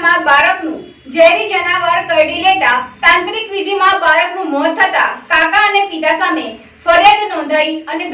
ગામમાં બાળકનું ઝેરી જનાવર કરડી લેતા તાંત્રિક વિધિમાં બાળકનું મોત થતા કાકા અને પિતા સામે ફરિયાદ નોંધાઈ અને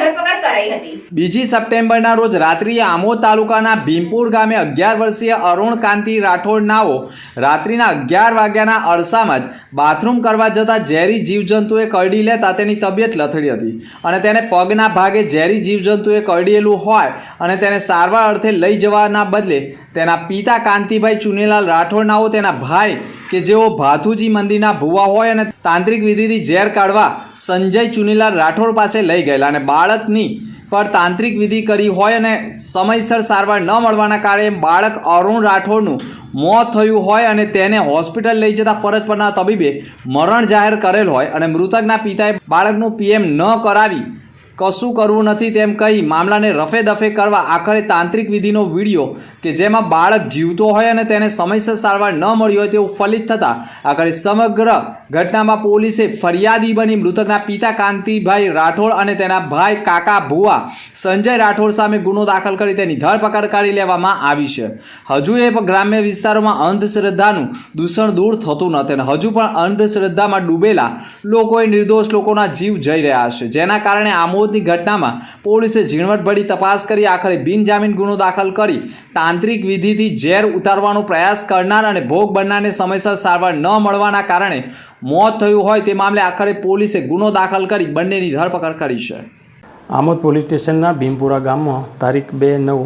બીજી સપ્ટેમ્બરના રોજ રાત્રિએ આમોદ તાલુકાના ભીમપુર ગામે અગિયાર વર્ષીય અરુણ કાંતિ રાઠોડ નાઓ રાત્રિના અગિયાર વાગ્યાના અરસામાં જ બાથરૂમ કરવા જતાં ઝેરી જીવજંતુએ કરડી લેતા તેની તબિયત લથડી હતી અને તેને પગના ભાગે ઝેરી જીવજંતુએ કરડીયેલું હોય અને તેને સારવાર અર્થે લઈ જવાના બદલે તેના પિતા કાંતિભાઈ ચુનીલાલ રાઠોડ નાઓ તેના ભાઈ કે જેઓ ભાથુજી મંદિરના ભુવા હોય અને તાંત્રિક વિધિથી ઝેર કાઢવા સંજય ચુનીલાલ રાઠોડ પાસે લઈ ગયેલા અને બાળકની પર તાંત્રિક વિધિ કરી હોય અને સમયસર સારવાર ન મળવાના કારણે બાળક અરુણ રાઠોડનું મોત થયું હોય અને તેને હોસ્પિટલ લઈ જતા ફરજ પરના તબીબે મરણ જાહેર કરેલ હોય અને મૃતકના પિતાએ બાળકનું પીએમ ન કરાવી કશું કરવું નથી તેમ કહી મામલાને રફે દફે કરવા આખરે તાંત્રિક વિધિનો વીડિયો કે જેમાં બાળક જીવતો હોય અને તેને સમયસર સારવાર ન મળી હોય તેવું ફલિત થતાં આખરે સમગ્ર ઘટનામાં પોલીસે ફરિયાદી બની મૃતકના પિતા કાંતિભાઈ રાઠોડ અને તેના ભાઈ કાકા ભુવા સંજય રાઠોડ સામે ગુનો દાખલ કરી તેની ધરપકડ કરી લેવામાં આવી છે. હજુ એ ગ્રામ્ય વિસ્તારોમાં અંધશ્રદ્ધાનું દૂષણ દૂર થતું નથી અને હજુ પણ અંધશ્રદ્ધામાં ડૂબેલા લોકોએ નિર્દોષ લોકોના જીવ જઈ રહ્યા છે. જેના કારણે આમોદની ઘટનામાં પોલીસે ઝીણવટભરી તપાસ કરી, આખરે બિનજામીન ગુનો દાખલ કરી, તાંત્રિક વિધિથી ઝેર ઉતારવાનો પ્રયાસ કરનાર અને ભોગ બનનારને સમયસર સારવાર ન મળવાના કારણે મોત થયું હોય તે મામલે આખરે પોલીસે ગુનો દાખલ કરી બંનેની ધરપકડ કરી છે. આમોદ પોલીસ સ્ટેશનના ભીમપુરા ગામમાં તારીખ બે નવ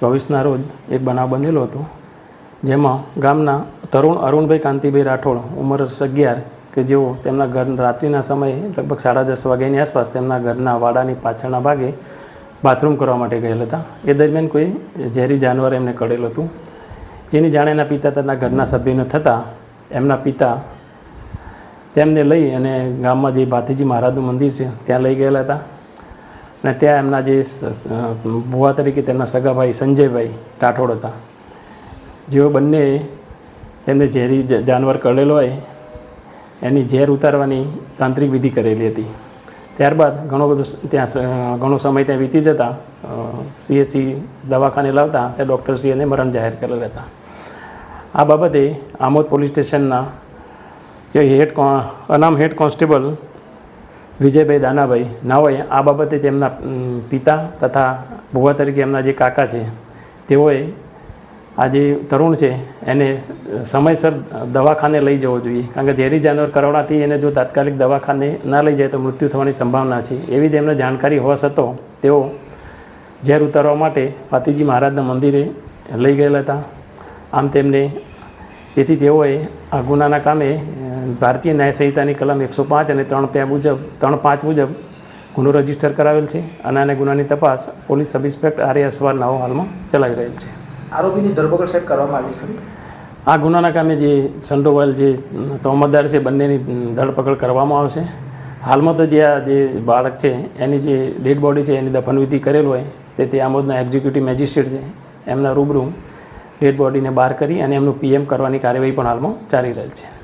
ચોવીસના રોજ એક બનાવ બનેલો હતો, જેમાં ગામના તરુણ અરુણભાઈ કાંતિભાઈ રાઠોડ, ઉંમર અગિયાર કે જેઓ તેમના ઘર રાત્રિના સમયે લગભગ સાડા દસ વાગ્યાની આસપાસ તેમના ઘરના વાડાની પાછળના ભાગે બાથરૂમ કરવા માટે ગયેલા હતા. એ દરમિયાન કોઈ ઝેરી જાનવર એમને કરેલું હતું. જેની જાણ એના પિતા તેના ઘરના સભ્યને થતાં એમના પિતા તેમને લઈ અને ગામમાં જે ભાતીજી મહારાજનું મંદિર છે, ત્યાં લઈ ગયેલા હતા. અને ત્યાં એમના જે ભુવા તરીકે તેમના સગાભાઈ સંજયભાઈ રાઠોડ હતા. જેઓ બંને તેમને ઝેરી જાનવર કરેલો હોય એની ઝેર ઉતારવાની તાંત્રિક વિધિ કરેલી હતી. ત્યારબાદ ઘણો બધો ત્યાં ઘણો સમય ત્યાં વીતી જતાં સીએચસી દવાખાને લાવતા, ત્યાં ડૉક્ટરશ્રી એને મરણ જાહેર કરેલા હતા. આ બાબતે આમોદ પોલીસ સ્ટેશનના હેડ અનામ હેડ કોન્સ્ટેબલ વિજયભાઈ દાનાભાઈ નાઓએ આ બાબતે તેમના પિતા તથા ભુવા તરીકે એમના જે કાકા છે, તેઓએ આ જે તરુણ છે, એને સમયસર દવાખાને લઈ જવો જોઈએ. કારણ કે ઝેરી જાનવર કરોડાથી એને જો તાત્કાલિક દવાખાને ના લઈ જાય તો મૃત્યુ થવાની સંભાવના છે. એવી તેમને જાણકારી હોવા છતાં તેઓ ઝેર ઉતારવા માટે પાતીજી મહારાજના મંદિરે લઈ ગયેલા હતા. આમ તેમને તેથી તેઓએ આ ગુનાના કામે ભારતીય ન્યાય સંહિતાની કલમ એકસો પાંચ અને ત્રણ પ્યા મુજબ, ત્રણ પાંચ મુજબ ગુનો રજિસ્ટર કરાવેલ છે અને આને ગુનાની તપાસ police sub inspector R A Asvar નાઓ હાલમાં ચલાવી રહેલ છે. આરોપીની ધરપકડ સાહેબ કરવામાં આવી છે આ ગુનાના કામે જે સંડોવાયેલ જે તોમતદાર છે, બંનેની ધરપકડ કરવામાં આવશે. હાલમાં તો જે આ જે બાળક છે, એની જે ડેડ બોડી છે, એની દફનવિધિ કરેલ હોય, તે તે આમોદના એક્ઝિક્યુટિવ મેજિસ્ટ્રેટ છે. એમના રૂબરૂ ડેડ બોડીને બહાર કરી અને એમનું પીએમ કરવાની કાર્યવાહી પણ હાલમાં ચાલી રહેલ છે.